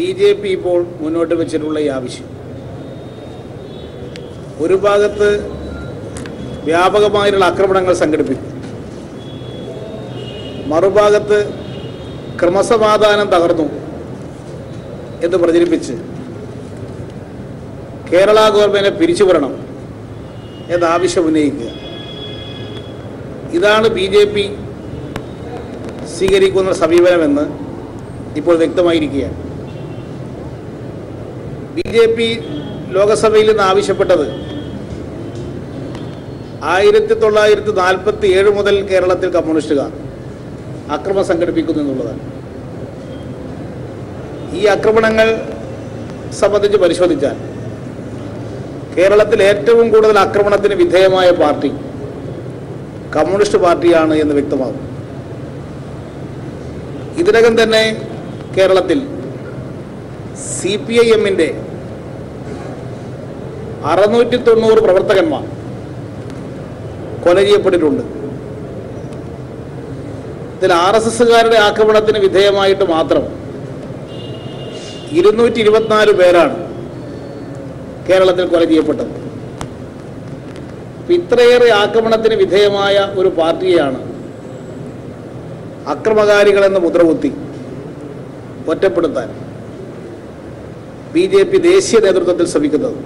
B J P ഇപ്പോൾ മുന്നോട്ട് വെച്ചിട്ടുള്ള ഈ ആവശ്യം. ഒരു ഭാഗത്ത് വ്യാപകമായിട്ടുള്ള ആക്രമണങ്ങൾ സംഘടിപ്പിക്കും. മറുഭാഗത്ത് ക്രമസമാധാനം തകർന്നു എന്ന് പ്രചരിപ്പിച്ച് കേരള ഗവൺമെന്റിനെ പിരിച്ചുവിടണം എന്നാവശ്യം ഉന്നയിക്കുക. ഇതാണ് ബി ജെ പി സ്വീകരിക്കുന്ന സമീപനമെന്ന് ഇപ്പോൾ വ്യക്തമായിരിക്കുകയാണ്. ബി ജെ പി ലോകസഭയിൽ നിന്ന് ആവശ്യപ്പെട്ടത് ആയിരത്തി തൊള്ളായിരത്തി നാൽപ്പത്തി ഏഴ് മുതൽ കേരളത്തിൽ കമ്മ്യൂണിസ്റ്റുകാർ അക്രമം സംഘടിപ്പിക്കുന്നു എന്നുള്ളതാണ്. ഈ ആക്രമണങ്ങൾ സംബന്ധിച്ച് പരിശോധിച്ചാൽ കേരളത്തിൽ ഏറ്റവും കൂടുതൽ ആക്രമണത്തിന് വിധേയമായ പാർട്ടി കമ്മ്യൂണിസ്റ്റ് പാർട്ടിയാണ് എന്ന് വ്യക്തമാകും. ഇതിനകം തന്നെ കേരളത്തിൽ സി പി ഐ എമ്മിന്റെ അറുന്നൂറ്റി തൊണ്ണൂറ് പ്രവർത്തകന്മാർ കൊല ചെയ്യപ്പെട്ടിട്ടുണ്ട്. ഇതിൽ ആർ എസ് എസ്സുകാരുടെ ആക്രമണത്തിന് വിധേയമായിട്ട് മാത്രം ഇരുന്നൂറ്റി ഇരുപത്തിനാല് പേരാണ് കേരളത്തിൽ കൊല ചെയ്യപ്പെട്ടത്. ഇത്രയേറെ ആക്രമണത്തിന് വിധേയമായ ഒരു പാർട്ടിയാണ് അക്രമകാരികളെന്ന് മുദ്രകുത്തി ഒറ്റപ്പെടുത്താൻ. ബി ജെ പി ദേശീയ നേതൃത്വത്തിൽ ശ്രമിക്കുന്നത്.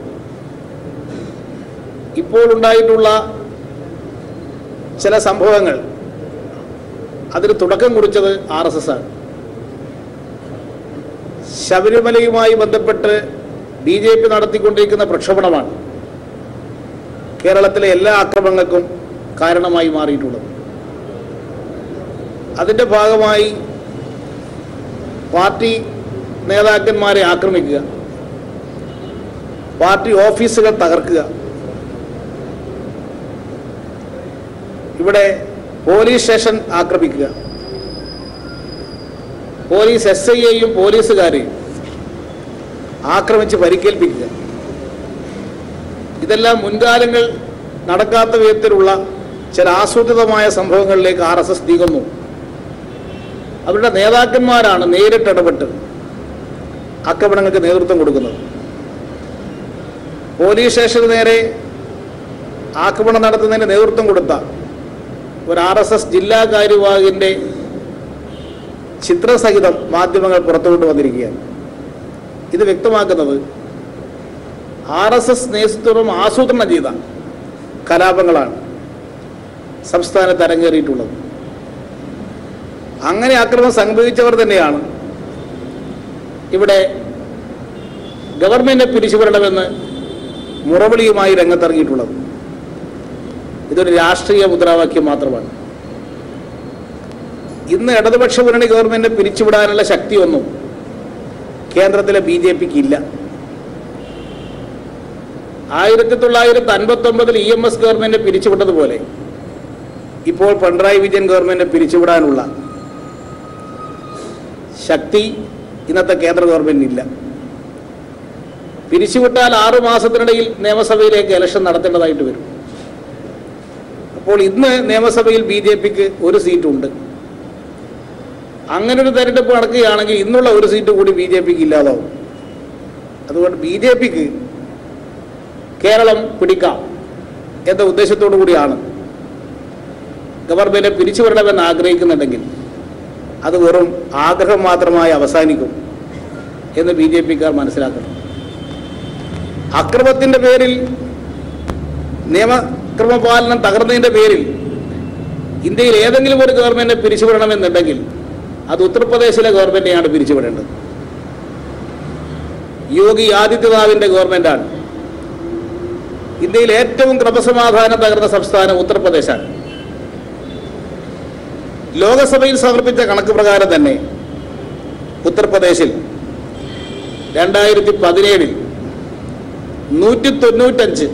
ഇപ്പോൾ ഉണ്ടായിട്ടുള്ള ചില സംഭവങ്ങൾ അതിന് തുടക്കം കുറിച്ചത് ആർ എസ് എസ് ആണ്. ശബരിമലയുമായി ബന്ധപ്പെട്ട് ബി ജെ പി നടത്തിക്കൊണ്ടിരിക്കുന്ന പ്രക്ഷോഭണമാണ് കേരളത്തിലെ എല്ലാ ആക്രമണങ്ങൾക്കും കാരണമായി മാറിയിട്ടുള്ളത്. അതിന്റെ ഭാഗമായി പാർട്ടി നേതാക്കന്മാരെ ആക്രമിക്കുക. പാർട്ടി ഓഫീസുകൾ തകർക്കുക. ഇവിടെ പോലീസ് സ്റ്റേഷൻ ആക്രമിക്കുക. പോലീസ് എസ് ഐ എയും പോലീസുകാരെയും ആക്രമിച്ച് പരിക്കേൽപ്പിക്കുക. ഇതെല്ലാം മുൻകാലങ്ങൾ നടക്കാത്ത വിധത്തിലുള്ള ചില ആസൂത്രിതമായ സംഭവങ്ങളിലേക്ക് ആർ എസ് എസ് നീങ്ങുന്നു. അവരുടെ നേതാക്കന്മാരാണ് നേരിട്ട് ഇടപെട്ട് ആക്രമണങ്ങൾക്ക് നേതൃത്വം കൊടുക്കുന്നത്. പോലീസ് സ്റ്റേഷന് നേരെ ആക്രമണം നടത്തുന്നതിന് നേതൃത്വം കൊടുത്ത ഒരു ആർ എസ് എസ് ജില്ലാ കാര്യവാഹിന്റെ ചിത്രസഹിതം മാധ്യമങ്ങൾ പുറത്തുകൊണ്ട് വന്നിരിക്കുകയാണ്. ഇത് വ്യക്തമാക്കുന്നത് ആർ എസ് എസ് നേതൃത്വം ആസൂത്രണം ചെയ്ത കലാപങ്ങളാണ് സംസ്ഥാനത്ത് അരങ്ങേറിയിട്ടുള്ളത്. അങ്ങനെ ആക്രമണം സംഭവിച്ചവർ തന്നെയാണ് ഇവിടെ ഗവൺമെന്റിനെ പിരിച്ചുവിടണമെന്ന് മുറവിളിയുമായി രംഗത്തിറങ്ങിയിട്ടുള്ളത്. ഇതൊരു രാഷ്ട്രീയ മുദ്രാവാക്യം മാത്രമാണ്. ഇന്ന് ഇടതുപക്ഷ മുന്നണി ഗവൺമെന്റിനെ പിരിച്ചുവിടാനുള്ള ശക്തിയൊന്നും കേന്ദ്രത്തിലെ ബി ജെ പിക്ക് ഇല്ല. ആയിരത്തി തൊള്ളായിരത്തി അൻപത്തി ഒമ്പതിൽ ഇ എം എസ് ഗവൺമെന്റ് പിരിച്ചുവിട്ടതുപോലെ ഇപ്പോൾ പിണറായി വിജയൻ ഗവൺമെന്റ് പിരിച്ചുവിടാനുള്ള ശക്തി ഇന്നത്തെ കേന്ദ്ര ഗവൺമെന്റിനില്ല. പിരിച്ചുവിട്ടാൽ ആറു മാസത്തിനിടയിൽ നിയമസഭയിലേക്ക് ഇലക്ഷൻ നടത്തേണ്ടതായിട്ട് വരും. അപ്പോൾ ഇന്ന് നിയമസഭയിൽ ബി ജെ പിക്ക് ഒരു സീറ്റുണ്ട്. അങ്ങനെ ഒരു തെരഞ്ഞെടുപ്പ് നടക്കുകയാണെങ്കിൽ ഇന്നുള്ള ഒരു സീറ്റ് കൂടി ബി ജെ പിക്ക് ഇല്ലാതാവും. അതുകൊണ്ട് ബി ജെ പിക്ക് കേരളം പിടിക്കാം എന്ന ഉദ്ദേശത്തോടു കൂടിയാണ്. ഗവൺമെന്റിനെ പിരിച്ചുവിടണമെന്ന് ആഗ്രഹിക്കുന്നുണ്ടെങ്കിൽ അത് വെറും ആഗ്രഹം മാത്രമായി അവസാനിക്കും എന്ന് ബി ജെ പിക്കാർ മനസ്സിലാക്കണം. അക്രമത്തിന്റെ പേരിൽ നിയമക്രമപാലനം തകർന്നതിന്റെ പേരിൽ ഇന്ത്യയിൽ ഏതെങ്കിലും ഒരു ഗവൺമെന്റ് പിരിച്ചുവിടണമെന്നുണ്ടെങ്കിൽ അത് ഉത്തർപ്രദേശിലെ ഗവൺമെന്റിനെയാണ് പിരിച്ചുവിടേണ്ടത്. യോഗി ആദിത്യനാഥിന്റെ ഗവൺമെന്റാണ് ഇന്ത്യയിൽ ഏറ്റവും ക്രമസമാധാനം തകർന്ന സംസ്ഥാനം ഉത്തർപ്രദേശാണ്. ലോകസഭയിൽ സമർപ്പിച്ച കണക്ക് പ്രകാരം തന്നെ ഉത്തർപ്രദേശിൽ രണ്ടായിരത്തി പതിനേഴിൽ നൂറ്റി തൊണ്ണൂറ്റഞ്ച്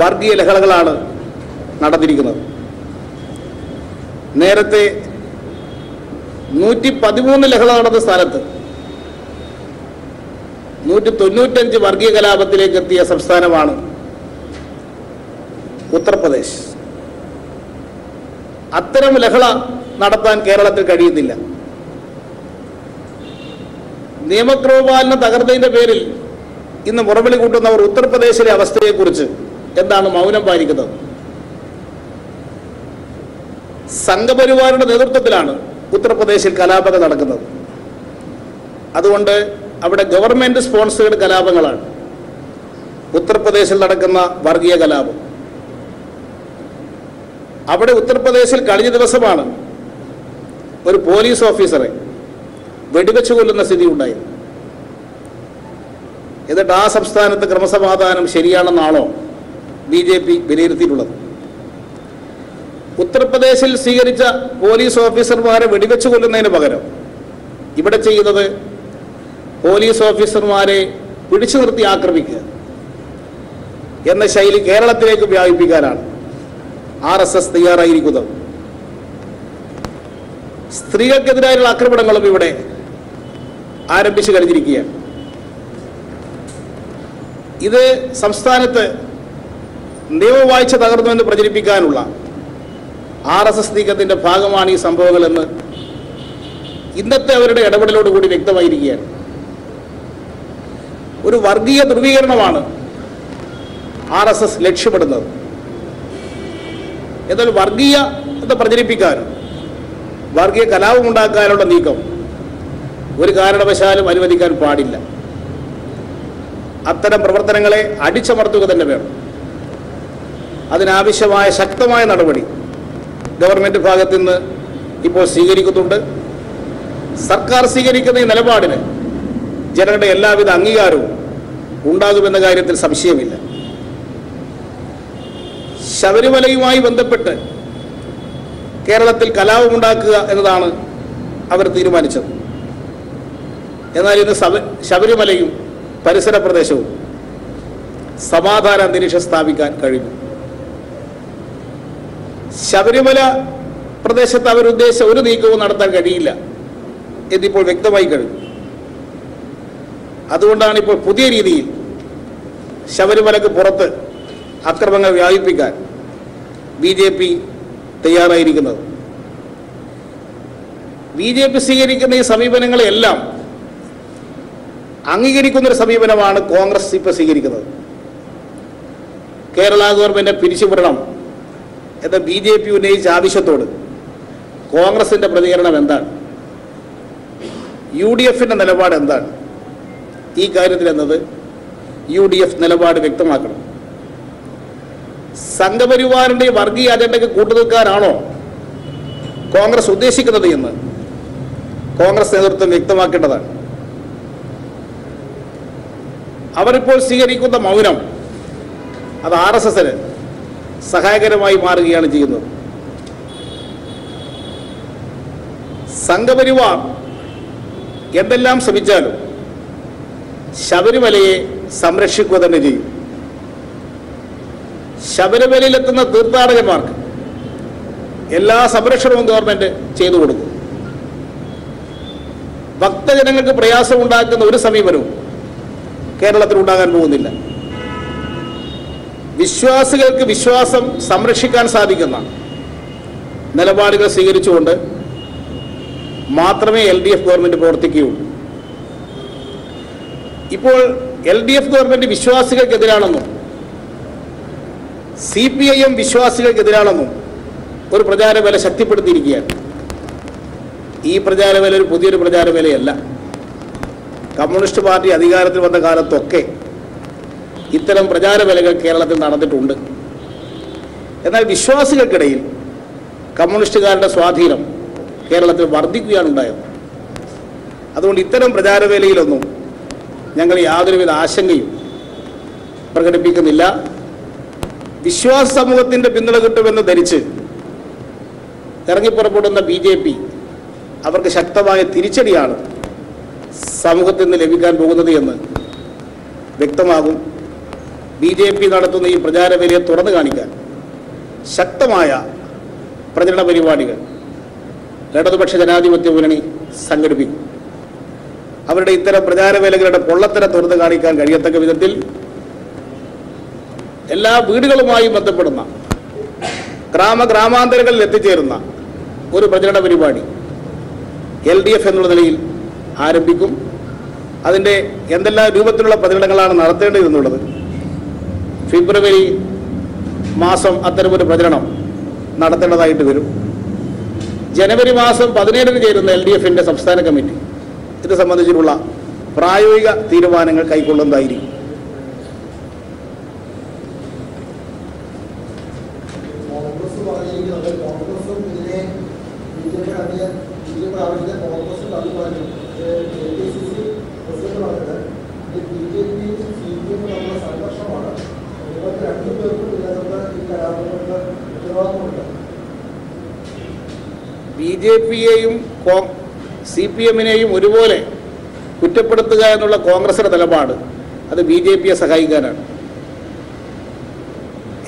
വർഗീയ ലഹളകളാണ് നടന്നിരിക്കുന്നത്. നേരത്തെ നൂറ്റി പതിമൂന്ന് ലഹള നടന്ന സ്ഥലത്ത് നൂറ്റി തൊണ്ണൂറ്റഞ്ച് വർഗീയ കലാപത്തിലേക്ക് എത്തിയ സംസ്ഥാനമാണ് ഉത്തർപ്രദേശ്. അത്തരം ലഹള നടത്താൻ കേരളത്തിൽ കഴിയുന്നില്ല. നിയമക്രമപാലന തകർന്നതിന്റെ പേരിൽ ഇന്ന് മുറവിളി കൂട്ടുന്നവർ ഉത്തർപ്രദേശിലെ അവസ്ഥയെക്കുറിച്ച് എന്താണ് മൗനം പാലിക്കുന്നത്? സംഘപരിവാറിന്റെ നേതൃത്വത്തിലാണ് ഉത്തർപ്രദേശിൽ കലാപങ്ങൾ നടക്കുന്നത്. അതുകൊണ്ട് അവിടെ ഗവൺമെന്റ് സ്പോൺസേഡ് കലാപങ്ങളാണ്. ഉത്തർപ്രദേശിൽ നടക്കുന്ന വർഗീയ കലാപം. അവിടെ ഉത്തർപ്രദേശിൽ കഴിഞ്ഞ ദിവസമാണ് ഒരു പോലീസ് ഓഫീസറെ വെടിവെച്ചു കൊല്ലുന്ന സ്ഥിതി ഉണ്ടായത്. എന്നിട്ട് ആ സംസ്ഥാനത്ത് ക്രമസമാധാനം ശരിയാണെന്നാണോ ബി ജെ പി വിലയിരുത്തിയിട്ടുള്ളത്? ഉത്തർപ്രദേശിൽ സ്വീകരിച്ച പോലീസ് ഓഫീസർമാരെ വെടിവെച്ച് കൊല്ലുന്നതിന് പകരം ഇവിടെ ചെയ്യുന്നത് പോലീസ് ഓഫീസർമാരെ പിടിച്ചു നിർത്തി ആക്രമിക്കുക എന്ന ശൈലി കേരളത്തിലേക്ക് വ്യാപിപ്പിക്കാനാണ് ആർ എസ് എസ് തയ്യാറായിരിക്കുന്നത്. സ്ത്രീകൾക്കെതിരായുള്ള ആക്രമണങ്ങളും ഇവിടെ ആരംഭിച്ചു കഴിഞ്ഞിരിക്കുകയാണ്. ഇത് സംസ്ഥാനത്ത് നിയമവാഴ്ച തകർന്നുവെന്ന് പ്രചരിപ്പിക്കാനുള്ള ആർ എസ് എസ് നീക്കത്തിന്റെ ഭാഗമാണ് ഈ സംഭവങ്ങളെന്ന് ഇന്നത്തെ അവരുടെ ഇടപെടലോടുകൂടി വ്യക്തമായിരിക്കുകയാണ്. ഒരു വർഗീയ ധ്രുവീകരണമാണ് ആർ എസ് എസ് ലക്ഷ്യപ്പെടുന്നത് എന്നാൽ വർഗീയ എന്ന് പ്രചരിപ്പിക്കാനും വർഗീയ കലാപമുണ്ടാക്കാനുള്ള നീക്കം ഒരു കാരണവശാലും അനുവദിക്കാൻ പാടില്ല. അത്തരം പ്രവർത്തനങ്ങളെ അടിച്ചമർത്തുക തന്നെ വേണം. അതിനാവശ്യമായ ശക്തമായ നടപടി ഗവൺമെന്റ് ഭാഗത്തു നിന്ന് ഇപ്പോൾ സ്വീകരിക്കുന്നുണ്ട്. സർക്കാർ സ്വീകരിക്കുന്ന ഈ നിലപാടിന് ജനങ്ങളുടെ എല്ലാവിധ അംഗീകാരവും ഉണ്ടാകുമെന്ന കാര്യത്തിൽ സംശയമില്ല. ശബരിമലയുമായി ബന്ധപ്പെട്ട് കേരളത്തിൽ കലാപമുണ്ടാക്കുക എന്നതാണ് അവർ തീരുമാനിച്ചത്. എന്നാൽ ഇന്ന് ശബ- ശബരിമലയും പരിസര പ്രദേശവും സമാധാന അന്തരീക്ഷം സ്ഥാപിക്കാൻ കഴിഞ്ഞു ശബരിമല പ്രദേശത്ത് അവരുദ്ദേശിച്ച ഒരു നീക്കവും നടത്താൻ കഴിയില്ല എന്നിപ്പോൾ വ്യക്തമായി കഴിഞ്ഞു അതുകൊണ്ടാണ് ഇപ്പോൾ പുതിയ രീതിയിൽ ശബരിമലക്ക് പുറത്ത് അക്രമങ്ങൾ വ്യാപിപ്പിക്കാൻ ബി ജെ പി തയ്യാറായിരിക്കുന്നത്. ബി ജെ പി സ്വീകരിക്കുന്ന ഈ സമീപനങ്ങളെല്ലാം അംഗീകരിക്കുന്ന ഒരു സമീപനമാണ് കോൺഗ്രസ് ഇപ്പോൾ സ്വീകരിക്കുന്നത്. കേരള ഗവൺമെന്റ് പിരിച്ചുവിടണം എന്ന ബി ജെ പി ഉന്നയിച്ച ആവശ്യത്തോട് കോൺഗ്രസിന്റെ പ്രതികരണം എന്താണ്? യു ഡി എഫിന്റെ നിലപാട് എന്താണ്? ഈ കാര്യത്തിൽ എന്നത് യു ഡി എഫ് നിലപാട് വ്യക്തമാക്കണം. സംഘപരിവാറിന്റെ വർഗീയ അജണ്ടയ്ക്ക് കൂട്ടുനിൽക്കാനാണോ കോൺഗ്രസ് ഉദ്ദേശിക്കുന്നത് എന്ന് കോൺഗ്രസ് നേതൃത്വം വ്യക്തമാക്കേണ്ടതാണ്. അവരിപ്പോൾ സ്വീകരിക്കുന്ന മൗനം അത് ആർ എസ് എസിന് സഹായകരമായി മാറുകയാണ് ചെയ്യുന്നത്. സംഘപരിവാർ എന്തെല്ലാം ശ്രമിച്ചാലും ശബരിമലയെ സംരക്ഷിക്കുക തന്നെ ചെയ്യും. ശബരിമലയിലെത്തുന്ന തീർത്ഥാടകന്മാർക്ക് എല്ലാ സംരക്ഷണവും ഗവൺമെന്റ് ചെയ്തു കൊടുക്കും. ഭക്തജനങ്ങൾക്ക് പ്രയാസമുണ്ടാക്കുന്ന ഒരു സമീപനവും കേരളത്തിൽ ഉണ്ടാകാൻ പോകുന്നില്ല. വിശ്വാസികൾക്ക് വിശ്വാസം സംരക്ഷിക്കാൻ സാധിക്കുന്ന നിലപാടുകൾ സ്വീകരിച്ചുകൊണ്ട് മാത്രമേ എൽ ഡി എഫ് ഗവൺമെന്റ് പ്രവർത്തിക്കുകയുള്ളൂ. ഇപ്പോൾ എൽ ഡി എഫ് ഗവൺമെന്റ് വിശ്വാസികൾക്കെതിരാണെന്നും സി പി ഐ എം വിശ്വാസികൾക്കെതിരാണെന്നും ഒരു പ്രചാരവേല ശക്തിപ്പെടുത്തിയിരിക്കുകയാണ്. ഈ പ്രചാരവേല ഒരു പുതിയൊരു പ്രചാരവേലയല്ല. കമ്മ്യൂണിസ്റ്റ് പാർട്ടി അധികാരത്തിൽ വന്ന കാലത്തൊക്കെ ഇത്തരം പ്രചാരവേലകൾ കേരളത്തിൽ നടന്നിട്ടുണ്ട്. എന്നാൽ വിശ്വാസികൾക്കിടയിൽ കമ്മ്യൂണിസ്റ്റുകാരുടെ സ്വാധീനം കേരളത്തിൽ വർദ്ധിക്കുകയാണ് ഉണ്ടായത്. അതുകൊണ്ട് ഇത്തരം പ്രചാരവേലയിലൊന്നും ഞങ്ങൾ യാതൊരുവിധ ആശങ്കയും പ്രകടിപ്പിക്കുന്നില്ല. വിശ്വാസ സമൂഹത്തിന്റെ പിന്തുണ കിട്ടുമെന്ന് ധരിച്ച് ഇറങ്ങിപ്പുറപ്പെടുന്ന ബി ജെ പി അവർക്ക് ശക്തമായ തിരിച്ചടിയാണ് സമൂഹത്തിൽ നിന്ന് ലഭിക്കാൻ പോകുന്നത് എന്ന് വ്യക്തമാകും. ബി ജെ പി നടത്തുന്ന ഈ പ്രചാരവേലയെ തുറന്നു കാണിക്കാൻ ശക്തമായ പ്രചരണ പരിപാടികൾ ഇടതുപക്ഷ ജനാധിപത്യ മുന്നണി സംഘടിപ്പിക്കും. അവരുടെ ഇത്തരം പ്രചാരവേലകളുടെ പൊള്ളത്തരം തുറന്നു കാണിക്കാൻ കഴിയത്തക്ക വിധത്തിൽ എല്ലാ വീടുകളുമായും ബന്ധപ്പെടുന്ന ഗ്രാമ ഗ്രാമാന്തരങ്ങളിൽ എത്തിച്ചേരുന്ന ഒരു പ്രചരണ പരിപാടി എൽ ഡി എഫ് എന്നുള്ള നിലയിൽ ആരംഭിക്കും. അതിന്റെ എന്തെല്ലാം രൂപത്തിലുള്ള പ്രചരണങ്ങളാണ് നടത്തേണ്ടതെന്നുള്ളത്. ഫെബ്രുവരി മാസം അത്തരമൊരു പ്രചരണം നടത്തേണ്ടതായിട്ട് വരും. ജനുവരി മാസം പതിനേഴിന് ചേരുന്ന എൽ ഡി എഫിന്റെ സംസ്ഥാന കമ്മിറ്റി. ഇത് സംബന്ധിച്ചിട്ടുള്ള പ്രായോഗിക തീരുമാനങ്ങൾ കൈക്കൊള്ളുന്നതായിരിക്കും കോൺഗ്രസ് പറഞ്ഞിരിക്കുന്നത് കോൺഗ്രസും ഇതിനെ ബി ജെ പി അധികം ബി ജെ പി ആവശ്യത്തെ കോൺഗ്രസും തള്ളി പറഞ്ഞു K P C C president പറഞ്ഞത് ഇത് ബി ജെ പിയും സി പി എമ്മും തമ്മിലുള്ള സംഘർഷമാണ് നിങ്ങൾക്ക് രണ്ടു പേർക്കും ഇതിനകത്ത് ഈ കലാപങ്ങൾക്ക് ഉത്തരവാദിത്തമുണ്ട് ബി ജെ പിയെയും സി പി എമ്മിനെയും ഒരുപോലെ കുറ്റപ്പെടുത്തുക എന്നുള്ള കോൺഗ്രസിന്റെ നിലപാട് അത് ബി ജെ പിയെ സഹായിക്കാനാണ്.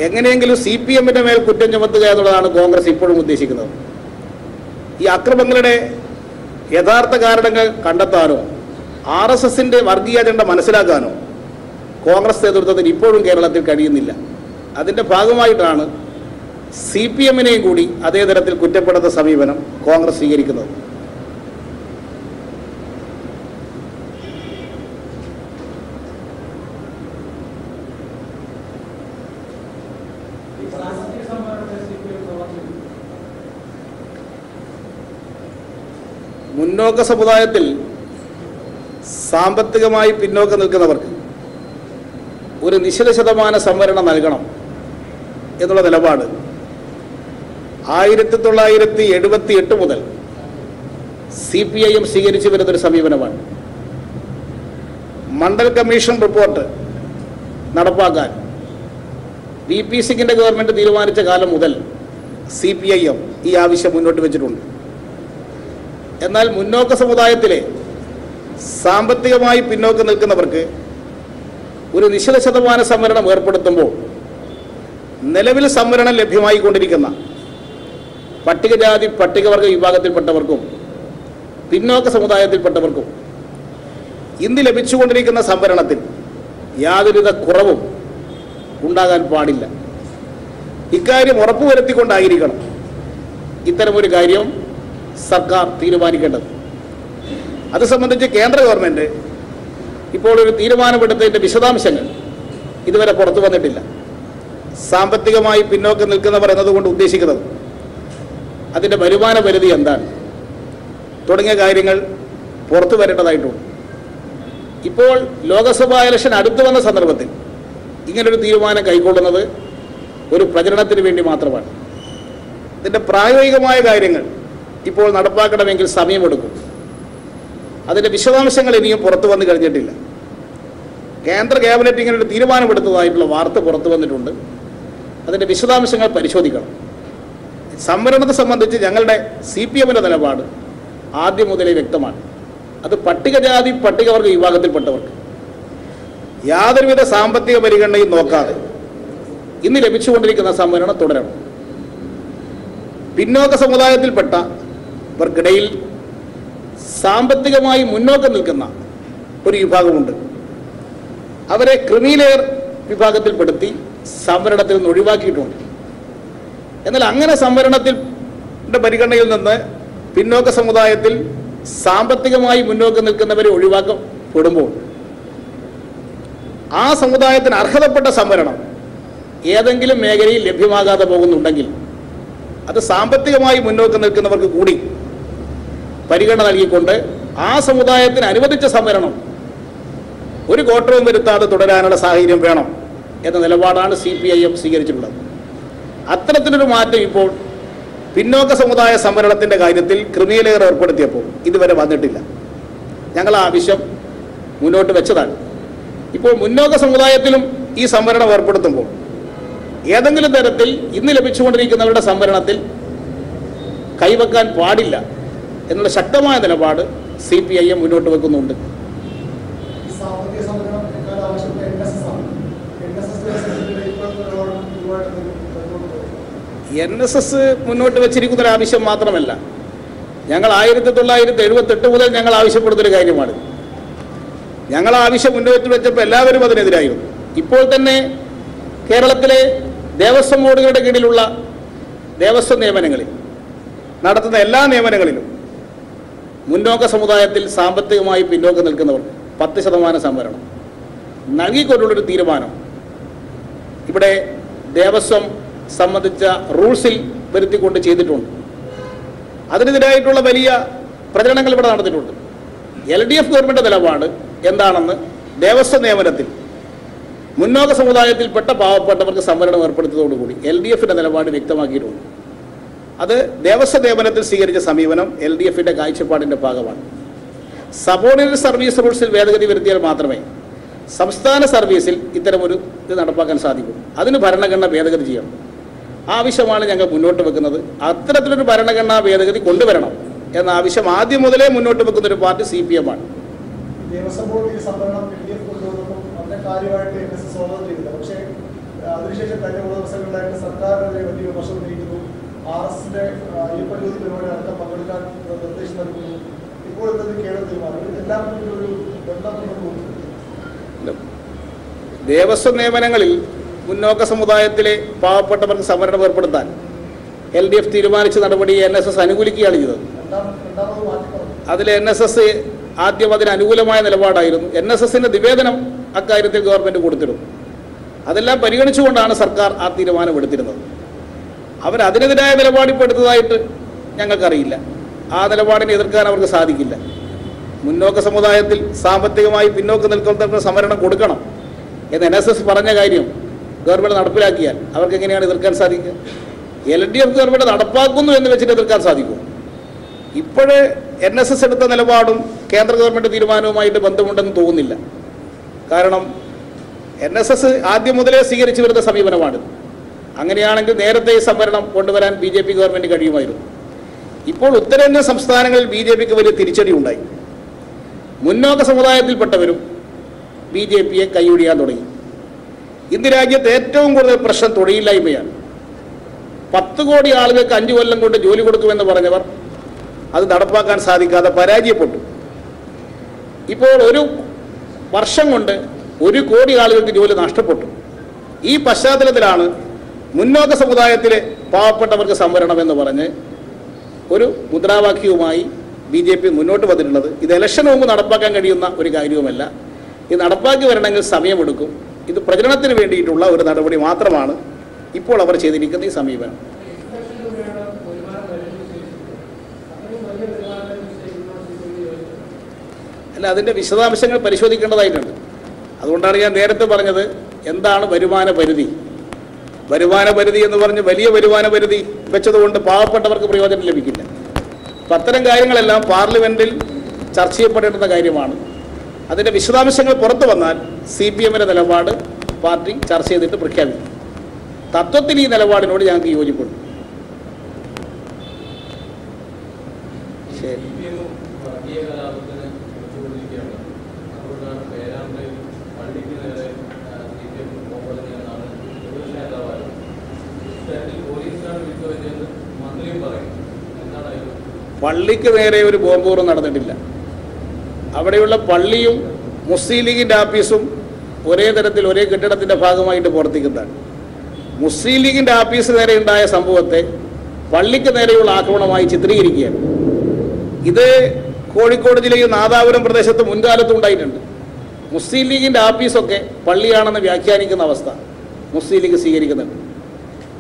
എങ്ങനെയെങ്കിലും സി പി എമ്മിന്റെ മേൽ കുറ്റം ചുമത്തുക എന്നുള്ളതാണ് കോൺഗ്രസ് ഇപ്പോഴും ഉദ്ദേശിക്കുന്നത്. ഈ അക്രമങ്ങളുടെ യഥാർത്ഥ കാരണങ്ങൾ കണ്ടെത്താനോ ആർ എസ് എസിന്റെ വർഗീയ അജണ്ട മനസ്സിലാക്കാനോ കോൺഗ്രസ് നേതൃത്വത്തിന് ഇപ്പോഴും കേരളത്തിൽ കഴിയുന്നില്ല. അതിന്റെ ഭാഗമായിട്ടാണ് സി പി എമ്മിനെയും കൂടി അതേ തരത്തിൽ കുറ്റപ്പെടുത്ത സമീപനം കോൺഗ്രസ് സ്വീകരിക്കുന്നത്. മുന്നോക്ക സമുദായത്തിൽ സാമ്പത്തികമായി പിന്നോക്കം നിൽക്കുന്നവർക്ക് ഒരു നിശ്ചിത ശതമാന സംവരണം നൽകണം എന്നുള്ള നിലപാട് ആയിരത്തി തൊള്ളായിരത്തി എഴുപത്തി എട്ട് മുതൽ സി പി ഐ എം സ്വീകരിച്ചു വരുന്നൊരു സമീപനമാണ്. മണ്ഡൽ കമ്മീഷൻ റിപ്പോർട്ട് നടപ്പാക്കാൻ വി പി സിംഗിന്റെ ഗവൺമെന്റ് തീരുമാനിച്ച കാലം മുതൽ സി പി ഐ എം ഈ ആവശ്യം മുന്നോട്ട് വെച്ചിട്ടുണ്ട്. എന്നാൽ മുന്നോക്ക സമുദായത്തിലെ സാമ്പത്തികമായി പിന്നോക്കം നിൽക്കുന്നവർക്ക് ഒരു നിശ്ചിത ശതമാന സംവരണം ഏർപ്പെടുത്തുമ്പോൾ നിലവിൽ സംവരണം ലഭ്യമായി കൊണ്ടിരിക്കുന്ന പട്ടികജാതി പട്ടികവർഗ വിഭാഗത്തിൽപ്പെട്ടവർക്കും പിന്നോക്ക സമുദായത്തിൽപ്പെട്ടവർക്കും ഇന്ന് ലഭിച്ചുകൊണ്ടിരിക്കുന്ന സംവരണത്തിൽ യാതൊരുവിധ കുറവും ഉണ്ടാകാൻ പാടില്ല. ഇക്കാര്യം ഉറപ്പുവരുത്തിക്കൊണ്ടായിരിക്കണം ഇത്തരമൊരു കാര്യം സർക്കാർ തീരുമാനിക്കേണ്ടത്. അത് സംബന്ധിച്ച് കേന്ദ്ര ഗവൺമെന്റ് ഇപ്പോൾ ഒരു തീരുമാനമെടുത്തതിന്റെ വിശദാംശങ്ങൾ ഇതുവരെ പുറത്തു വന്നിട്ടില്ല. സാമ്പത്തികമായി പിന്നോക്കം നിൽക്കുന്നവർ എന്നതുകൊണ്ട് ഉദ്ദേശിക്കുന്നത് അതിന്റെ വരുമാന പരിധി എന്താണ്? തുടങ്ങിയ കാര്യങ്ങൾ പുറത്തു വരേണ്ടതായിട്ടുണ്ട്. ഇപ്പോൾ ലോക്സഭാ ഇലക്ഷൻ അടുത്തു വന്ന സന്ദർഭത്തിൽ ഇങ്ങനൊരു തീരുമാനം കൈക്കൊള്ളുന്നത് ഒരു പ്രചരണത്തിന് വേണ്ടി മാത്രമാണ്. ഇതിന്റെ പ്രായോഗികമായ കാര്യങ്ങൾ ഇപ്പോൾ നടപ്പാക്കണമെങ്കിൽ സമയമെടുക്കും. അതിന്റെ വിശദാംശങ്ങൾ ഇനിയും പുറത്തു വന്നു കഴിഞ്ഞിട്ടില്ല. കേന്ദ്ര ക്യാബിനറ്റ് ഇങ്ങനെ ഒരു തീരുമാനമെടുത്തതായിട്ടുള്ള വാർത്ത പുറത്തു വന്നിട്ടുണ്ട്. അതിന്റെ വിശദാംശങ്ങൾ പരിശോധിക്കണം. സംവരണത്തെ സംബന്ധിച്ച് ഞങ്ങളുടെ സി പി എമ്മിന്റെ നിലപാട് ആദ്യം മുതലേ വ്യക്തമാണ്. അത് പട്ടികജാതി പട്ടികവർഗ വിഭാഗത്തിൽപ്പെട്ടവർക്ക്. യാതൊരുവിധ സാമ്പത്തിക പരിഗണനയും നോക്കാതെ ഇന്ന് ലഭിച്ചുകൊണ്ടിരിക്കുന്ന സംവരണം തുടരണം. പിന്നോക്ക സമുദായത്തിൽപ്പെട്ടവർക്കിടയിൽ സാമ്പത്തികമായി മുന്നോക്കം നിൽക്കുന്ന ഒരു വിഭാഗമുണ്ട്. അവരെ ക്രിമിലെയർ വിഭാഗത്തിൽപ്പെടുത്തി സംവരണത്തിൽ നിന്ന് ഒഴിവാക്കിയിട്ടുണ്ട്. എന്നാൽ അങ്ങനെ സംവരണത്തിൽ പരിഗണനയിൽ നിന്ന് പിന്നോക്ക സമുദായത്തിൽ സാമ്പത്തികമായി മുന്നോക്കം നിൽക്കുന്നവരെ ഒഴിവാക്കപ്പെടുമ്പോൾ ആ സമുദായത്തിന് അർഹതപ്പെട്ട സംവരണം ഏതെങ്കിലും മേഖലയിൽ ലഭ്യമാകാതെ പോകുന്നുണ്ടെങ്കിൽ അത് സാമ്പത്തികമായി മുന്നോക്കം നിൽക്കുന്നവർക്ക് കൂടി പരിഗണന നൽകിക്കൊണ്ട് ആ സമുദായത്തിന് അനുവദിച്ച സംവരണം ഒരു കോട്ടവും വരുത്താതെ തുടരാനുള്ള സാഹചര്യം വേണം എന്ന നിലപാടാണ് സി പി ഐ എം സ്വീകരിച്ചിട്ടുള്ളത്. അത്തരത്തിലൊരു മാറ്റം ഇപ്പോൾ പിന്നോക്ക സമുദായ സംവരണത്തിന്റെ കാര്യത്തിൽ ക്രിമിനലേർ ഏർപ്പെടുത്തിയപ്പോൾ ഇതുവരെ വന്നിട്ടില്ല. ഞങ്ങൾ ആ ആവശ്യം മുന്നോട്ട് വെച്ചതാണ്. ഇപ്പോൾ മുന്നോക്ക സമുദായത്തിലും ഈ സംവരണം ഏർപ്പെടുത്തുമ്പോൾ ഏതെങ്കിലും തരത്തിൽ ഇന്ന് ലഭിച്ചുകൊണ്ടിരിക്കുന്നവരുടെ സംവരണത്തിൽ കൈവെക്കാൻ പാടില്ല. എന്നുള്ള ശക്തമായ നിലപാട് സി പി ഐ എം മുന്നോട്ട് വെക്കുന്നുണ്ട് എൻ എസ് എസ് മുന്നോട്ട് വെച്ചിരിക്കുന്ന ഒരു ആവശ്യം മാത്രമല്ല. ഞങ്ങൾ ആയിരത്തി തൊള്ളായിരത്തി എഴുപത്തെട്ട് മുതൽ ഞങ്ങൾ ആവശ്യപ്പെടുന്നൊരു കാര്യമാണ്. ഞങ്ങൾ ആവശ്യം മുന്നോട്ട് വെച്ചപ്പോൾ എല്ലാവരും അതിനെതിരായിരുന്നു. ഇപ്പോൾ തന്നെ കേരളത്തിലെ ദേവസ്വം ബോർഡുകളുടെ കീഴിലുള്ള ദേവസ്വം നിയമനങ്ങളിൽ നടത്തുന്ന എല്ലാ നിയമനങ്ങളിലും മുന്നോക്ക സമുദായത്തിൽ സാമ്പത്തികമായി പിന്നോക്കം നിൽക്കുന്നവർ പത്ത് ശതമാനം സംവരണം. നൽകിക്കൊണ്ടുള്ളൊരു തീരുമാനം. ഇവിടെ ദേവസ്വം സംബന്ധിച്ച റൂൾസിൽ വരുത്തിക്കൊണ്ട് ചെയ്തിട്ടുണ്ട്. അതിനെതിരായിട്ടുള്ള വലിയ പ്രചരണങ്ങൾ ഇവിടെ നടന്നിട്ടുണ്ട്. എൽ ഡി എഫ് ഗവൺമെന്റ് നിലപാട് എന്താണെന്ന് ദേവസ്വം നിയമനത്തിൽ മുന്നോക്ക സമുദായത്തിൽപ്പെട്ട പാവപ്പെട്ടവർക്ക് സംവരണം ഏർപ്പെടുത്തിയതോടുകൂടി എൽ ഡി എഫിന്റെ നിലപാട് വ്യക്തമാക്കിയിട്ടുണ്ട്. അത് ദേവസ്വ ദേവനത്തിൽ സ്വീകരിച്ച സമീപനം എൽ ഡി എഫിന്റെ കാഴ്ചപ്പാടിന്റെ ഭാഗമാണ്. സബോർഡിനൽ സർവീസ് റൂൾസിൽ ഭേദഗതി വരുത്തിയാൽ മാത്രമേ സംസ്ഥാന സർവീസിൽ ഇത്തരമൊരു ഇത് നടപ്പാക്കാൻ സാധിക്കൂ. അതിന് ഭരണഘടന ഭേദഗതി ചെയ്യണം. ആവശ്യമാണ് ഞങ്ങൾ മുന്നോട്ട് വെക്കുന്നത്. അത്തരത്തിലൊരു ഭരണഘടനാ ഭേദഗതി കൊണ്ടുവരണം എന്ന ആവശ്യം ആദ്യം മുതലേ മുന്നോട്ട് വെക്കുന്ന ഒരു പാർട്ടി സി പി എം ആണ് അതിനുശേഷം കഴിഞ്ഞ ആർ എസിന്റെ പരിപാടി അടക്കം പങ്കെടുക്കാൻ നിർദ്ദേശം നൽകുകയും ഇപ്പോൾ ഇന്നത് കേരള തീരുമാനം. ഒരു ബന്ധം ദേവസ്വം നിയമനങ്ങളിൽ മുന്നോക്ക സമുദായത്തിലെ പാവപ്പെട്ടവർക്ക് സംവരണം ഏർപ്പെടുത്താൻ എൽ ഡി എഫ് തീരുമാനിച്ച നടപടി എൻ എസ് എസ് അനുകൂലിക്കുകയാണ് ചെയ്തത്. അതിൽ എൻ എസ് എസ് ആദ്യം അതിന് അനുകൂലമായ നിലപാടായിരുന്നു. എൻ എസ് എസിന്റെ നിവേദനം അക്കാര്യത്തിൽ ഗവൺമെന്റ് കൊടുത്തിരുന്നു അതെല്ലാം പരിഗണിച്ചുകൊണ്ടാണ് സർക്കാർ ആ തീരുമാനം എടുത്തിരുന്നത്. അവരതിനെതിരായ നിലപാടിപ്പെടുത്തതായിട്ട് ഞങ്ങൾക്കറിയില്ല. ആ നിലപാടിനെ എതിർക്കാൻ അവർക്ക് സാധിക്കില്ല. മുന്നോക്ക സമുദായത്തിൽ സാമ്പത്തികമായി പിന്നോക്കം നിൽക്കുന്നവർക്ക് സംവരണം കൊടുക്കണം എന്ന് എൻ എസ് എസ് പറഞ്ഞ കാര്യം ഗവൺമെന്റ് നടപ്പിലാക്കിയാൽ അവർക്ക് എങ്ങനെയാണ് എതിർക്കാൻ സാധിക്കുക? എൽ ഡി എഫ് ഗവൺമെന്റ് നടപ്പാക്കുന്നു എന്ന് വെച്ചിട്ട് എതിർക്കാൻ സാധിക്കും? ഇപ്പോഴേ എൻ എസ് എസ് എടുത്ത നിലപാടും കേന്ദ്ര ഗവൺമെന്റ് തീരുമാനവുമായിട്ട് ബന്ധമുണ്ടെന്ന് തോന്നുന്നില്ല. കാരണം എൻ എസ് എസ് ആദ്യം മുതലേ സ്വീകരിച്ചു വരുന്ന സമീപനമാണ് അങ്ങനെയാണെങ്കിൽ നേരത്തെ ഈ സംവരണം കൊണ്ടുവരാൻ ബി ജെ പി ഗവൺമെന്റ് കഴിയുമായിരുന്നു. ഇപ്പോൾ ഉത്തരേന്ത്യൻ സംസ്ഥാനങ്ങളിൽ ബി ജെ പിക്ക് വലിയ തിരിച്ചടി ഉണ്ടായി. മുന്നോക്ക സമുദായത്തിൽപ്പെട്ടവരും ബി ജെ പിയെ കൈയൊഴിയാൻ തുടങ്ങി. ഇന്ന് രാജ്യത്ത് ഏറ്റവും കൂടുതൽ പ്രശ്നം തൊഴിലില്ലായ്മയാണ്. പത്ത് കോടി ആളുകൾക്ക് അഞ്ചു കൊല്ലം കൊണ്ട് ജോലി കൊടുക്കുമെന്ന് പറഞ്ഞവർ അത് നടപ്പാക്കാൻ സാധിക്കാതെ പരാജയപ്പെട്ടു. ഇപ്പോൾ ഒരു വർഷം കൊണ്ട് ഒരു കോടി ആളുകൾക്ക് ജോലി നഷ്ടപ്പെട്ടു. ഈ പശ്ചാത്തലത്തിലാണ് മുന്നോക്ക സമുദായത്തിലെ പാവപ്പെട്ടവർക്ക് സംവരണം എന്ന് പറഞ്ഞ് ഒരു മുദ്രാവാക്യവുമായി ബി ജെ പി മുന്നോട്ട് വന്നിട്ടുള്ളത്. ഇത് ഇലക്ഷൻ മുമ്പ് നടപ്പാക്കാൻ കഴിയുന്ന ഒരു കാര്യവുമല്ല. ഇത് നടപ്പാക്കി വരണമെങ്കിൽ സമയമെടുക്കും. ഇത് പ്രചരണത്തിന് വേണ്ടിയിട്ടുള്ള ഒരു നടപടി മാത്രമാണ് ഇപ്പോൾ അവർ ചെയ്തിരിക്കുന്ന ഈ സമീപനം. അല്ല അതിന്റെ വിശദാംശങ്ങൾ പരിശോധിക്കേണ്ടതായിട്ടുണ്ട്. അതുകൊണ്ടാണ് ഞാൻ നേരത്തെ പറഞ്ഞത് എന്താണ് വരുമാന പരിധി? വരുമാന പരിധി എന്ന് പറഞ്ഞ് വലിയ വരുമാന പരിധി വെച്ചതുകൊണ്ട് പാവപ്പെട്ടവർക്ക് പ്രയോജനം ലഭിക്കില്ല. അപ്പം അത്തരം കാര്യങ്ങളെല്ലാം പാർലമെന്റിൽ ചർച്ച ചെയ്യപ്പെടേണ്ടുന്ന കാര്യമാണ്. അതിന്റെ വിശദാംശങ്ങൾ പുറത്തു വന്നാൽ സി പി എമ്മിന്റെ നിലപാട് പാർട്ടി ചർച്ച ചെയ്തിട്ട് പ്രഖ്യാപിക്കും. തത്വത്തിൽ ഈ നിലപാടിനോട് ഞങ്ങൾക്ക് യോജിപ്പുണ്ട്. ശരി. പള്ളിക്ക് നേരെ ഒരു ബോംബൂറും നടന്നിട്ടില്ല. അവിടെയുള്ള പള്ളിയും മുസ്ലിം ലീഗിന്റെ ആഫീസും ഒരേ തരത്തിൽ ഒരേ കെട്ടിടത്തിന്റെ ഭാഗമായിട്ട് പ്രവർത്തിക്കുന്നതാണ്. മുസ്ലിം ലീഗിന്റെ ആഫീസ് നേരെ ഉണ്ടായ സംഭവത്തെ പള്ളിക്ക് നേരെയുള്ള ആക്രമണമായി ചിത്രീകരിക്കുകയാണ്. ഇത് കോഴിക്കോട് ജില്ലയിൽ നാദാപുരം പ്രദേശത്ത് മുൻകാലത്തും ഉണ്ടായിട്ടുണ്ട്. മുസ്ലിം ലീഗിന്റെ ആഫീസൊക്കെ പള്ളിയാണെന്ന് വ്യാഖ്യാനിക്കുന്ന അവസ്ഥ മുസ്ലിം ലീഗ് സ്വീകരിക്കുന്നുണ്ട്.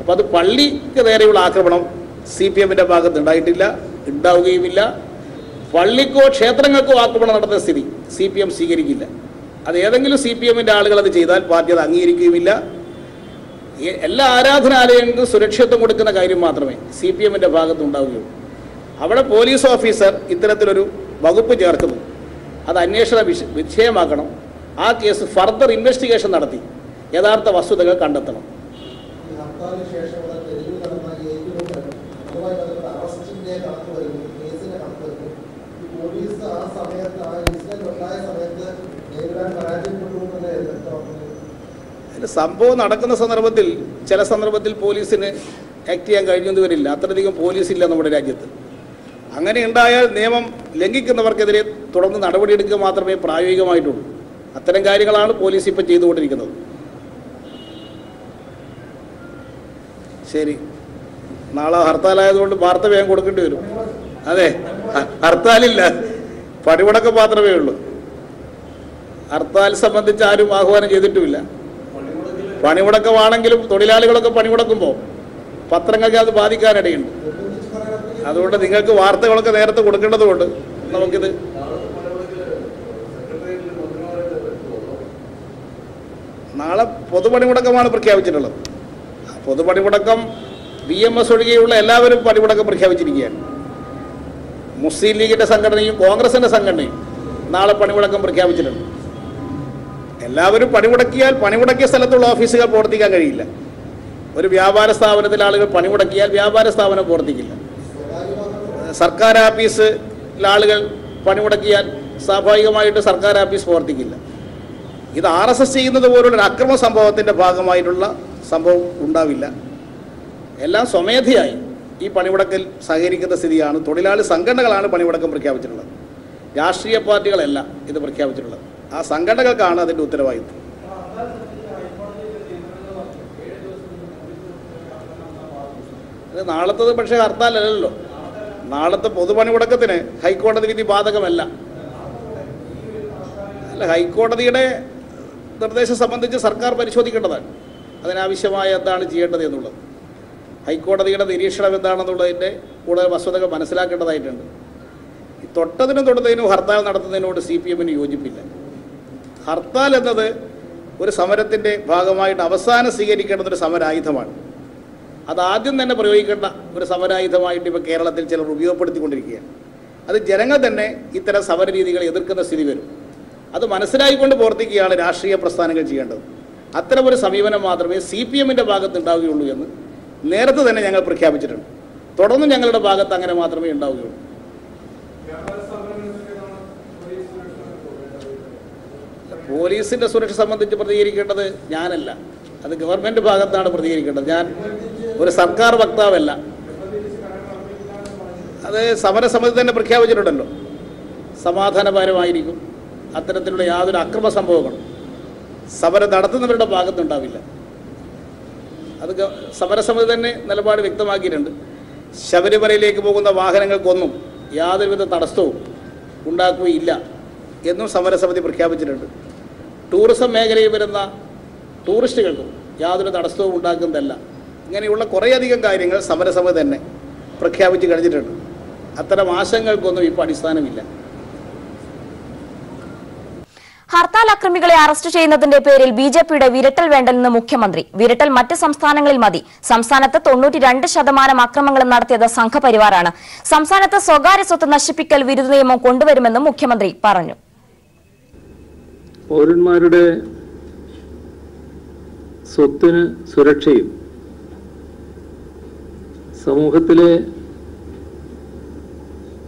അപ്പോൾ അത് പള്ളിക്ക് നേരെയുള്ള ആക്രമണം സി പി എമ്മിന്റെ ഭാഗത്ത് ഉണ്ടായിട്ടില്ല. ഉണ്ടാവുകയുമില്ല. പള്ളിക്കോ ക്ഷേത്രങ്ങൾക്കോ ആക്രമണം നടത്തുന്ന സ്ഥിതി സി പി എം സ്വീകരിക്കില്ല. അത് ഏതെങ്കിലും സി പി എമ്മിന്റെ ആളുകൾ അത് ചെയ്താൽ പാർട്ടി അത് അംഗീകരിക്കുകയുമില്ല. എല്ലാ ആരാധനാലയങ്ങൾക്കും സുരക്ഷിതത്വം കൊടുക്കുന്ന കാര്യം മാത്രമേ സി പി എമ്മിന്റെ ഭാഗത്ത് ഉണ്ടാവുകയുള്ളൂ. അവിടെ പോലീസ് ഓഫീസർ ഇത്തരത്തിലൊരു വകുപ്പ് ചേർക്കുന്നു. അത് അന്വേഷണ വിഷ വിഷയമാക്കണം. ആ കേസ് ഫർദർ ഇൻവെസ്റ്റിഗേഷൻ നടത്തി. യഥാർത്ഥ വസ്തുതകൾ കണ്ടെത്തണം. ശേഷം ഇവിടെ തെരുവിൽ നടന്ന ഏറ്റുമുട്ടൽ അതുമായി ബന്ധപ്പെട്ട അറസ്റ്റിന്റെ കണക്ക് വരുന്നു കേസിന്റെ കണക്ക് വരുന്നു ഈ പോലീസ് ആ സമയത്ത് ആ ഇൻസിഡന്റ് ഉണ്ടായ സമയത്ത് നേരിടാൻ പരാജയപ്പെട്ടു എന്നല്ലേ വ്യക്തമാക്കുന്നത് അതിൽ സംഭവം നടക്കുന്ന സന്ദർഭത്തിൽ ചില സന്ദർഭത്തിൽ പോലീസിന് ആക്ട് ചെയ്യാൻ കഴിഞ്ഞെന്ന് വരില്ല അത്രയധികം പോലീസ് ഇല്ല നമ്മുടെ രാജ്യത്ത്. അങ്ങനെ ഉണ്ടായാൽ നിയമം ലംഘിക്കുന്നവർക്കെതിരെ തുടർന്ന് നടപടിയെടുക്കുക മാത്രമേ പ്രായോഗികമായിട്ടുള്ളൂ. അത്തരം കാര്യങ്ങളാണ് പോലീസ് ഇപ്പം ചെയ്തുകൊണ്ടിരിക്കുന്നത്. ശരി. നാളെ ഹർത്താലായതുകൊണ്ട് വാർത്ത വേഗം കൊടുക്കേണ്ടി വരും. അതെ ഹർത്താലില്ല. പണിമുടക്കം മാത്രമേ ഉള്ളൂ. ഹർത്താൽ സംബന്ധിച്ച് ആരും ആഹ്വാനം ചെയ്തിട്ടുമില്ല. പണിമുടക്കമാണെങ്കിലും തൊഴിലാളികളൊക്കെ പണിമുടക്കുമ്പോൾ പത്രങ്ങൾക്ക് അത് ബാധിക്കാനിടയുണ്ട്. അതുകൊണ്ട് നിങ്ങൾക്ക് വാർത്തകളൊക്കെ നേരത്തെ കൊടുക്കേണ്ടതുകൊണ്ട് നമുക്കിത് നാളെ പൊതുപണിമുടക്കമാണ് പ്രഖ്യാപിച്ചിട്ടുള്ളത്. പൊതുപണിമുടക്കം ബി എം എസ് ഒഴികെയുള്ള എല്ലാവരും പണിമുടക്കം പ്രഖ്യാപിച്ചിരിക്കുകയാണ്. മുസ്ലിം ലീഗിന്റെ സംഘടനയും കോൺഗ്രസിന്റെ സംഘടനയും നാളെ പണിമുടക്കം പ്രഖ്യാപിച്ചിട്ടുണ്ട്. എല്ലാവരും പണിമുടക്കിയാൽ പണിമുടക്കിയ സ്ഥലത്തുള്ള ഓഫീസുകൾ പ്രവർത്തിക്കാൻ കഴിയില്ല. ഒരു വ്യാപാര സ്ഥാപനത്തിൽ ആളുകൾ പണിമുടക്കിയാൽ വ്യാപാര സ്ഥാപനം പ്രവർത്തിക്കില്ല. സർക്കാർ ഓഫീസിൽ ആളുകൾ പണിമുടക്കിയാൽ സ്വാഭാവികമായിട്ട് സർക്കാർ ആഫീസ് പ്രവർത്തിക്കില്ല. ഇത് ആർ എസ് എസ് ചെയ്യുന്നത് പോലുള്ള അക്രമ സംഭവത്തിന്റെ ഭാഗമായിട്ടുള്ള സംഭവം ഉണ്ടാവില്ല. എല്ലാം സ്വമേധയായി ഈ പണിമുടക്കിൽ സഹകരിക്കുന്ന സ്ഥിതിയാണ്. തൊഴിലാളി സംഘടനകളാണ് പണിമുടക്കം പ്രഖ്യാപിച്ചിട്ടുള്ളത്. രാഷ്ട്രീയ പാർട്ടികളല്ല ഇത് പ്രഖ്യാപിച്ചിട്ടുള്ളത്. ആ സംഘടനകൾക്കാണ് അതിന്റെ ഉത്തരവാദിത്വം. നാളത്തത് പക്ഷേ ഹർത്താലല്ലല്ലോ. നാളത്തെ പൊതുപണിമുടക്കത്തിന് ഹൈക്കോടതി വിധി ബാധകമല്ല. അല്ല ഹൈക്കോടതിയുടെ നിർദ്ദേശം സംബന്ധിച്ച് സർക്കാർ പരിശോധിക്കേണ്ടതാണ്. അതിനാവശ്യമായ എന്താണ് ചെയ്യേണ്ടത് എന്നുള്ളത്. ഹൈക്കോടതിയുടെ നിരീക്ഷണം എന്താണെന്നുള്ളതിന്റെ കൂടുതൽ വസ്തുതകൾ മനസ്സിലാക്കേണ്ടതായിട്ടുണ്ട്. തൊട്ടതിനും തൊട്ടതിനും ഹർത്താൽ നടത്തുന്നതിനോട് സി പി എമ്മിന് യോജിപ്പില്ല. ഹർത്താൽ എന്നത് ഒരു സമരത്തിന്റെ ഭാഗമായിട്ട് അവസാനം സ്വീകരിക്കേണ്ടുന്ന ഒരു സമരായുധമാണ്. അത് ആദ്യം തന്നെ പ്രയോഗിക്കേണ്ട ഒരു സമരായുധമായിട്ട് ഇപ്പോൾ കേരളത്തിൽ ചിലർ ഉപയോഗപ്പെടുത്തിക്കൊണ്ടിരിക്കുകയാണ്. അത് ജനങ്ങൾ തന്നെ ഇത്തരം സമര രീതികളെ എതിർക്കുന്ന സ്ഥിതി വരും. അത് മനസ്സിലായിക്കൊണ്ട് പ്രവർത്തിക്കുകയാണ് രാഷ്ട്രീയ പ്രസ്ഥാനങ്ങൾ ചെയ്യേണ്ടത്. അത്തരമൊരു സമീപനം മാത്രമേ സി പി എമ്മിന്റെ ഭാഗത്ത് ഉണ്ടാവുകയുള്ളൂ എന്ന് നേരത്തെ തന്നെ ഞങ്ങൾ പ്രഖ്യാപിച്ചിട്ടുണ്ട്. തുടർന്നും ഞങ്ങളുടെ ഭാഗത്ത് അങ്ങനെ മാത്രമേ ഉണ്ടാവുകയുള്ളൂ. പോലീസിന്റെ സുരക്ഷ സംബന്ധിച്ച് പ്രതികരിക്കേണ്ടത് ഞാനല്ല. അത് ഗവൺമെന്റ് ഭാഗത്താണ് പ്രതികരിക്കേണ്ടത്. ഞാൻ ഒരു സർക്കാർ വക്താവല്ല. അത് സമരസമിതി തന്നെ പ്രഖ്യാപിച്ചിട്ടുണ്ടല്ലോ. സമാധാനപരമായിരിക്കും. അത്തരത്തിലുള്ള യാതൊരു അക്രമ സംഭവങ്ങളും സമരം നടത്തുന്നവരുടെ ഭാഗത്തുണ്ടാവില്ല അത് സമരസമിതി തന്നെ നിലപാട് വ്യക്തമാക്കിയിട്ടുണ്ട്. ശബരിമലയിലേക്ക് പോകുന്ന വാഹനങ്ങൾക്കൊന്നും യാതൊരുവിധ തടസ്സവും ഉണ്ടാക്കുകയില്ല എന്നും സമരസമിതി പ്രഖ്യാപിച്ചിട്ടുണ്ട്. ടൂറിസം മേഖലയിൽ വരുന്ന ടൂറിസ്റ്റുകൾക്കും യാതൊരു തടസ്സവും ഉണ്ടാക്കുന്നതല്ല. ഇങ്ങനെയുള്ള കുറേയധികം കാര്യങ്ങൾ സമരസഭ തന്നെ പ്രഖ്യാപിച്ച് കഴിഞ്ഞിട്ടുണ്ട്. അത്തരം ആശങ്കകൾക്കൊന്നും ഇപ്പോൾ അടിസ്ഥാനമില്ല. ഹർത്താൽ അക്രമികളെ അറസ്റ്റ് ചെയ്യുന്നതിന്റെ പേരിൽ ബി ജെ പിയുടെ വിരട്ടൽ വേണ്ടെന്ന് മുഖ്യമന്ത്രി. വിരട്ടൽ മറ്റ് സംസ്ഥാനങ്ങളിൽ മതി. സംസ്ഥാനത്ത് തൊണ്ണൂറ്റി രണ്ട് ശതമാനം അക്രമങ്ങളും നടത്തിയത് സംഘപരിവാറാണ്. സംസ്ഥാനത്ത് സ്വകാര്യ സ്വത്ത് നശിപ്പിക്കൽ വിരുദ്ധ നിയമം കൊണ്ടുവരുമെന്നും മുഖ്യമന്ത്രി പറഞ്ഞു. പൗരന്മാരുടെ സ്വത്തിന് സുരക്ഷയും സമൂഹത്തിലെ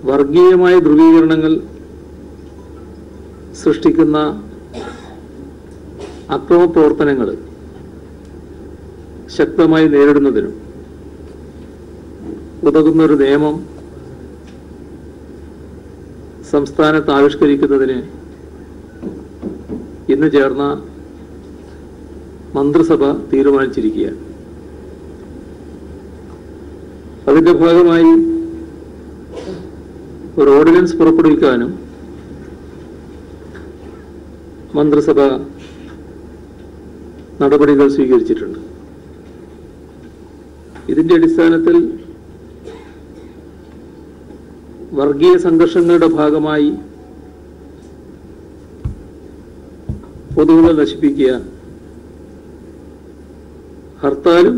വർഗീയമായ ധ്രുവീകരണങ്ങൾ സൃഷ്ടിക്കുന്ന അക്രമ പ്രവർത്തനങ്ങൾ ശക്തമായി നേരിടുന്നതിനും ഉതകുന്നൊരു നിയമം സംസ്ഥാനത്ത് ആവിഷ്കരിക്കുന്നതിന് ഇന്ന് ചേർന്ന മന്ത്രിസഭ തീരുമാനിച്ചിരിക്കുകയാണ്. അതിന്റെ ഭാഗമായി ഒരു ഓർഡിനൻസ് പുറപ്പെടുവിക്കാനും മന്ത്രിസഭ നടപടികൾ സ്വീകരിച്ചിട്ടുണ്ട്. ഇതിന്റെ അടിസ്ഥാനത്തിൽ വർഗീയ സംഘർഷങ്ങളുടെ ഭാഗമായി പൊതുവുകൾ നശിപ്പിക്കുക. ഹർത്താലും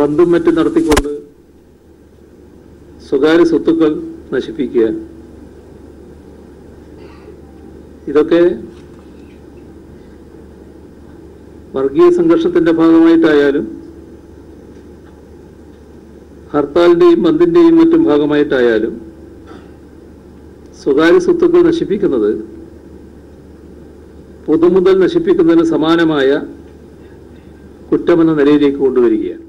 ബന്ധും മറ്റും നടത്തിക്കൊണ്ട് സ്വകാര്യ സ്വത്തുക്കൾ നശിപ്പിക്കുക. ഇതൊക്കെ വർഗീയ സംഘർഷത്തിന്റെ ഭാഗമായിട്ടായാലും ഹർത്താലിന്റെയും ബന്ദിന്റെയും മറ്റും ഭാഗമായിട്ടായാലും സ്വകാര്യ സ്വത്തുക്കൾ നശിപ്പിക്കുന്നത് പൊതുമുതൽ നശിപ്പിക്കുന്നതിന് സമാനമായ കുറ്റമെന്ന നിലയിലേക്ക് കൊണ്ടുവരികയാണ്.